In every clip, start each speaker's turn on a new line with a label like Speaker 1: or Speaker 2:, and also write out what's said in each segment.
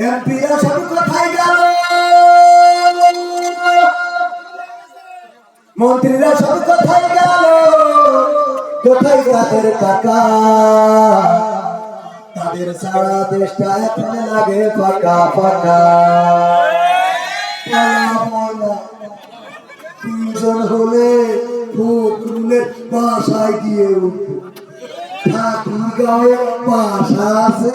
Speaker 1: এমপিরা সব কোথায় গেল? মন্ত্রীরা সব কোথায় গেল? কোথায় তাদের টাকা? তাদের সারা দেশটা এখন লাগে ফাঁকা ফাঁকা। তিনজন হলে ফখরুলের বাসায় গিয়ে উঠবো। ঠাকুর গাঁয়ে বাসা আছে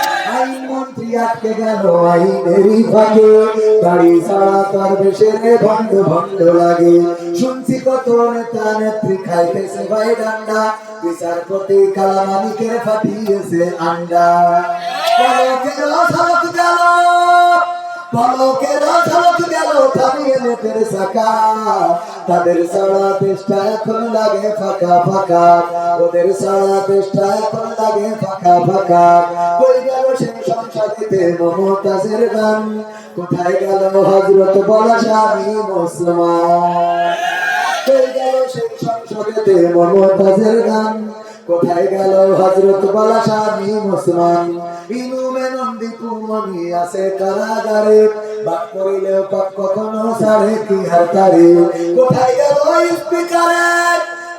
Speaker 1: আটকে গেল আইনেরই ফাঁকে। গাড়ি ছাড়া তার বেশের ভণ্ড ভণ্ড লাগে। শুনছি কত নেতা নেত্রী খাইতেছে ভাই ডান্ডা। বিচারপতি কালামানিকের ফাটিয়েছে আন্ডা। তাদের সারা দেশটা লাগে ফাঁকা ফাঁকা। ওদের সারা দেশটা এখন লাগে ফাঁকা ফাঁকা। সেই সংসদেতে মমতাজের গান। কোথায় গেল হজরত বলা স্বামী মুসলমান সেই সংসদেতে মমতাজের গান। কোথায় গেল হজরত বলা স্বামী মুসলমান? ইনুমে নন্দী কুমনি আছে কারাগারে। বাক করিলেও পাপ কখনো ছাড়ে, কি হাতারে কোথায় গেল স্পিকারের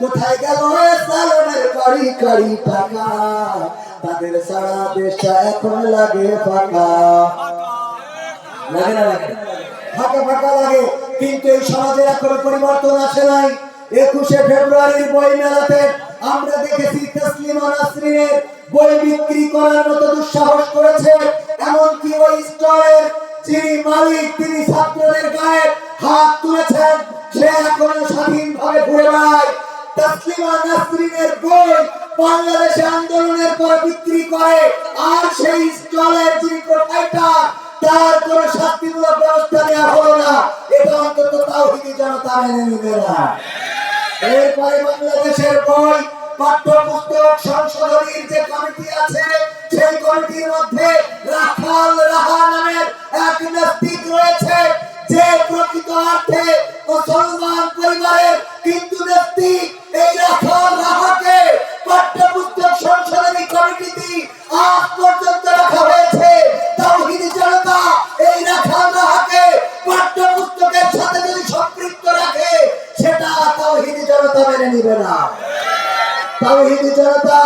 Speaker 1: কোথায় গেল সালামের কারি কারি টাকা তাদের সারা দেশটা এখন লাগে ফাঁকা। লাগে না লাগে? ফাঁকা ফাঁকা লাগে, কিন্তু এই সমাজে এখনও পরিবর্তন আসে নাই। একুশে ফেব্রুয়ারির বই মেলাতে আমরা দেখেছি তসলিমা নাসরিনের বই বিক্রি করার মতো দুঃসাহস করেছে। এমনকি ওই স্টলের যিনি মালিক, তিনি ছাত্রদের গায়ে হাত তুলেছেন। সে এখনও স্বাধীনভাবে ঘুরে বেড়ায়। তসলিমা নাসরিনের বই বাংলাদেশে আন্দোলনের পর বিক্রি করে, আর সেই স্টলের যিনি প্রোপাইটার তার কোন শাস্তিমূলক ব্যবস্থা নেওয়া হলো না। এটা অন্তত তাওহিদি জনতা মেনে নিবে না। এরপরে বাংলাদেশের বই পাঠ্য পুস্তক সংশোধনীর যে কমিটি আছে, সেই কমিটির মধ্যে নিবে না তাওহিদি জনতা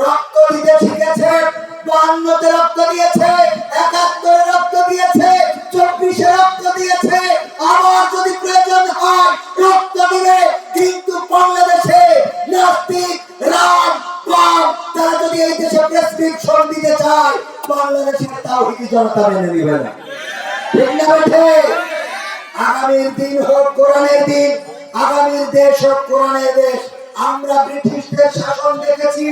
Speaker 1: রক্ত দিতে শিখেছে রক্ত দিয়েছে, একাত্তরে রক্ত দিয়েছে, চব্বিশে রক্ত দিয়েছে। আবার যদি প্রয়োজন হয়, রক্ত দিবে। কিন্তু বাংলাদেশে নাস্তিক তারা যদি এই দেশে প্রেসক্রিপশন দিতে চায় জনতা মেনে নিবে না। ঠিক না আগামীর দিন হোক আগামীর দেশ হোক কোরআনের দেশ। আমরা ব্রিটিশদের শাসন দেখেছি,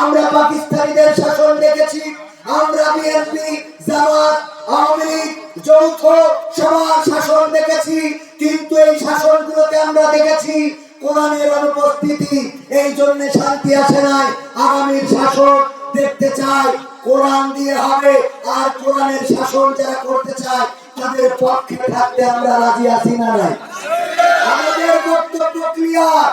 Speaker 1: আমরা পাকিস্তানিদের শাসন দেখেছি, আমরা বিএনপি জামাত, আওয়ামী লীগ, যৌথ সবার শাসন দেখেছি, কিন্তু এই শাসনগুলোকে আমরা দেখেছি, কোরআনের অনুপস্থিতি, এই জন্য শান্তি আসে নাই। আগামীর শাসন দেখতে চাই কোরআন দিয়ে হবে, আর কোরআনের শাসন যারা করতে চায়, তাদের পক্ষে থাকতে আমরা রাজি আছি না নাই। আমাদের ক্লিয়ার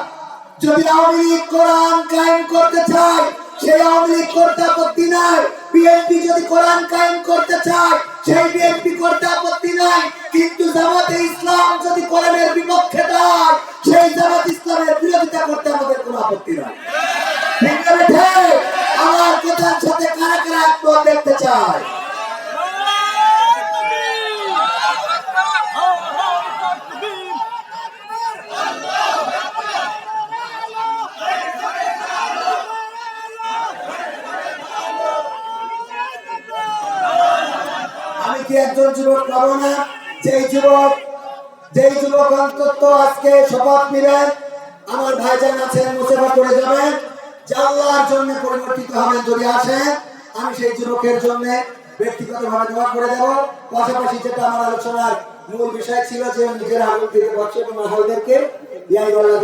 Speaker 1: যদি আওয়ামী লীগ কোরআন কায়েম করতে চায়, সেই আওয়ামী লীগ করতে আপত্তি নাই। বিএনপি যদি কোরআন কায়েম করতে চায়, সেই বিএনপি করতে আপত্তি নাই। কিন্তু জামাতে ইসলাম যদি কোরআনের বিপক্ষে দাঁড়ায়, সেই জামাত ইসলামের বিরোধিতা করতে আমাদের কোনো আপত্তি নাই। আমার কথার সাথে কারা কারা একমত দেখতে চায়? কি একজন যুবক পাবো না? যেই যুবক যেই যুবক অন্তত আজকে শপথ নিবেন আমার ভাইজান আছেন, মুসেফা করে যাবেন। জাল্লার জন্য পরিবর্তিত হবেন যদি আসেন আমি সেই যুবকের জন্য ব্যক্তিগতভাবে দোয়া করে দেব। পাশাপাশি যেটা আমার আলোচনার মূল বিষয় ছিল যে নিজের আগুন থেকে বর্ষে এবং আহলদেরকে ইয়াই বলা